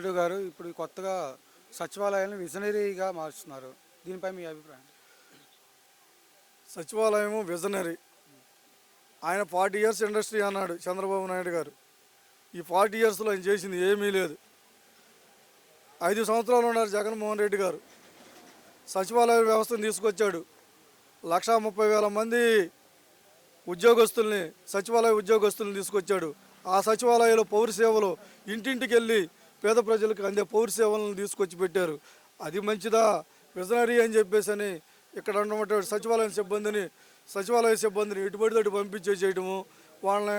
నాయుడు గారు ఇప్పుడు కొత్తగా సచివాలయాన్ని విజనరీగా మారుస్తున్నారు దీనిపై మీ అభిప్రాయం? సచివాలయం విజనరీ. ఆయన ఫార్టీ ఇయర్స్ ఇండస్ట్రీ అన్నాడు చంద్రబాబు నాయుడు గారు. ఈ ఫార్టీ ఇయర్స్లో ఆయన చేసింది ఏమీ లేదు. ఐదు సంవత్సరాలు ఉన్నారు జగన్మోహన్ రెడ్డి గారు. సచివాలయ వ్యవస్థను తీసుకొచ్చాడు. లక్షా ముప్పై వేల మంది ఉద్యోగస్తుల్ని సచివాలయ ఉద్యోగస్తుల్ని తీసుకొచ్చాడు. ఆ సచివాలయంలో పౌర సేవలు ఇంటింటికి వెళ్ళి పేద ప్రజలకు అందే పౌర సేవలను తీసుకొచ్చి పెట్టారు. అది మంచిదా? విజనరీ అని చెప్పేసి అని ఇక్కడ ఉన్నటువంటి సచివాలయం సిబ్బందిని సచివాలయ సిబ్బందిని ఎటుబడి అటు పంపించే చేయడము వాళ్ళని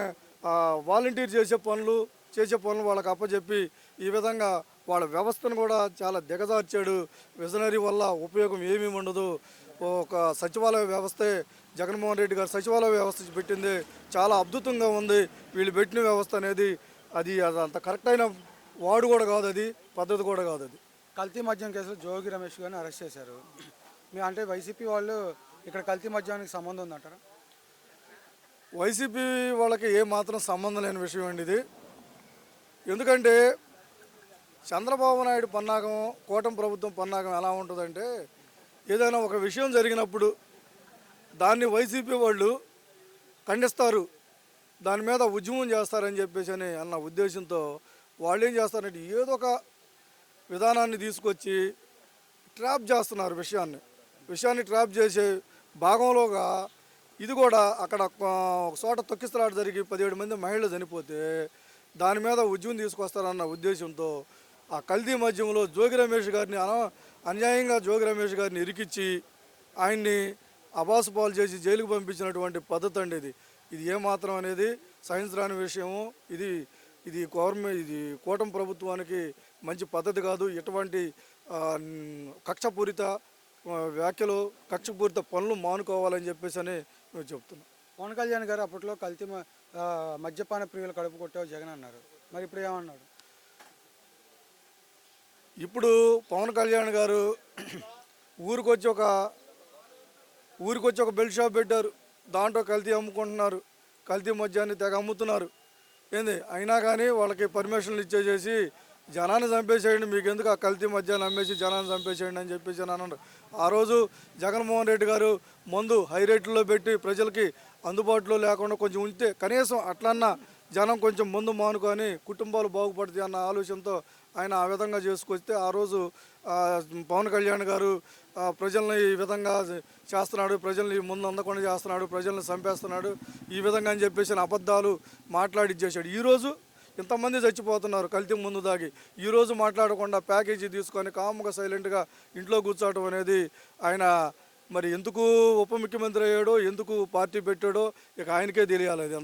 వాలంటీర్ చేసే పనులు చేసే పనులు వాళ్ళకి అప్పచెప్పి ఈ విధంగా వాళ్ళ వ్యవస్థను కూడా చాలా దిగజార్చాడు. విజనరీ వల్ల ఉపయోగం ఏమీ ఉండదు. ఒక సచివాలయ వ్యవస్థే జగన్మోహన్ రెడ్డి గారు సచివాలయ వ్యవస్థ పెట్టింది చాలా అద్భుతంగా ఉంది. వీళ్ళు పెట్టిన వ్యవస్థ అనేది అది అది అంత కరెక్ట్ అయిన వాడు కూడా కాదు అది పద్ధతి కూడా కాదు అది. కల్తీ మద్యం కేసులో జోగి రమేష్ గారిని అరెస్ట్ చేశారు. మీ అంటే వైసీపీ వాళ్ళు ఇక్కడ కల్తీ మద్యానికి సంబంధం ఉందంటారా? వైసీపీ వాళ్ళకి ఏ మాత్రం సంబంధం లేని విషయం అండి ఇది. ఎందుకంటే చంద్రబాబు నాయుడు పన్నాగం కూటమి ప్రభుత్వం పన్నాగం ఎలా ఉంటుందంటే ఏదైనా ఒక విషయం జరిగినప్పుడు దాన్ని వైసీపీ వాళ్ళు ఖండిస్తారు దాని మీద ఉద్యమం చేస్తారని చెప్పేసి అని అన్న ఉద్దేశంతో వాళ్ళు ఏం చేస్తారంటే ఏదో ఒక విధానాన్ని తీసుకొచ్చి ట్రాప్ చేస్తున్నారు విషయాన్ని. విషయాన్ని ట్రాప్ చేసే భాగంలోగా ఇది కూడా అక్కడ ఒక చోట తొక్కిసలాట జరిగి పదిహేడు మంది మహిళలు చనిపోతే దాని మీద ఉద్యమం తీసుకొస్తారన్న ఉద్దేశంతో ఆ కల్దీ మధ్యంలో జోగి రమేష్ గారిని అన- అన్యాయంగా జోగి రమేష్ గారిని ఇరికిచ్చి ఆయన్ని అబాసు పాలు చేసి జైలుకు పంపించినటువంటి పద్ధతి అండి ఇది. ఇది ఏమాత్రం అనేది సహించరాని విషయము. ఇది ఇది గవర్నమెంట్ ఇది కూటమి ప్రభుత్వానికి మంచి పద్ధతి కాదు. న్- కక్షపూరిత వ్యాఖ్యలు కక్షపూరిత పనులు మానుకోవాలని చెప్పేసి అని మేము చెప్తున్నాం. పవన్ కళ్యాణ్ గారు అప్పట్లో కల్తీ మద్యపాన ప్రియులు కడుపు కొట్టావు జగన్ అన్నారు. మరి ఇప్పుడు ఏమన్నాడు ఇప్పుడు పవన్ కళ్యాణ్ గారు ఊరికొచ్చి ఒక ఊరికొచ్చి ఒక బెల్ట్ షాప్ పెట్టారు. దాంట్లో కల్తీ అమ్ముకుంటున్నారు. కల్తీ మద్యాన్ని తెగ అమ్ముతున్నారు. ఏంది? అయినా కానీ వాళ్ళకి పర్మిషన్లు ఇచ్చేసేసి జనాన్ని చంపేసేయండి మీకు ఎందుకు ఆ కల్తీ మధ్యాహ్నం అమ్మేసి జనాన్ని చంపేసేయండి అని చెప్పేసి అని అన్నారు ఆ రోజు జగన్మోహన్ రెడ్డి గారు మందు హై రేట్లో పెట్టి ప్రజలకి అందుబాటులో లేకుండా కొంచెం ఉంటే కనీసం అట్లన్నా జనం కొంచెం ముందు మానుకొని కుటుంబాలు బాగుపడతాయి అన్న ఆలోచనతో ఆయన ఆ విధంగా చేసుకొస్తే ఆ రోజు పవన్ కళ్యాణ్ గారు ప్రజలను ప్రజల్ని ఈ విధంగా చేస్తున్నాడు ప్రజల్ని ముందు అందకుండా చేస్తున్నాడు ప్రజల్ని చంపేస్తున్నాడు ఈ విధంగా అని చెప్పేసి అబద్ధాలు మాట్లాడి చేశాడు. ఈరోజు ఇంతమంది చచ్చిపోతున్నారు కల్తీ ముందు దాగి. ఈరోజు మాట్లాడకుండా ప్యాకేజీ తీసుకొని కాముగా సైలెంట్గా ఇంట్లో కూర్చోవడం అనేది ఆయన మరి ఎందుకు ఉప ముఖ్యమంత్రి అయ్యాడో ఎందుకు పార్టీ పెట్టాడో ఇక ఆయనకే తెలియాలి అది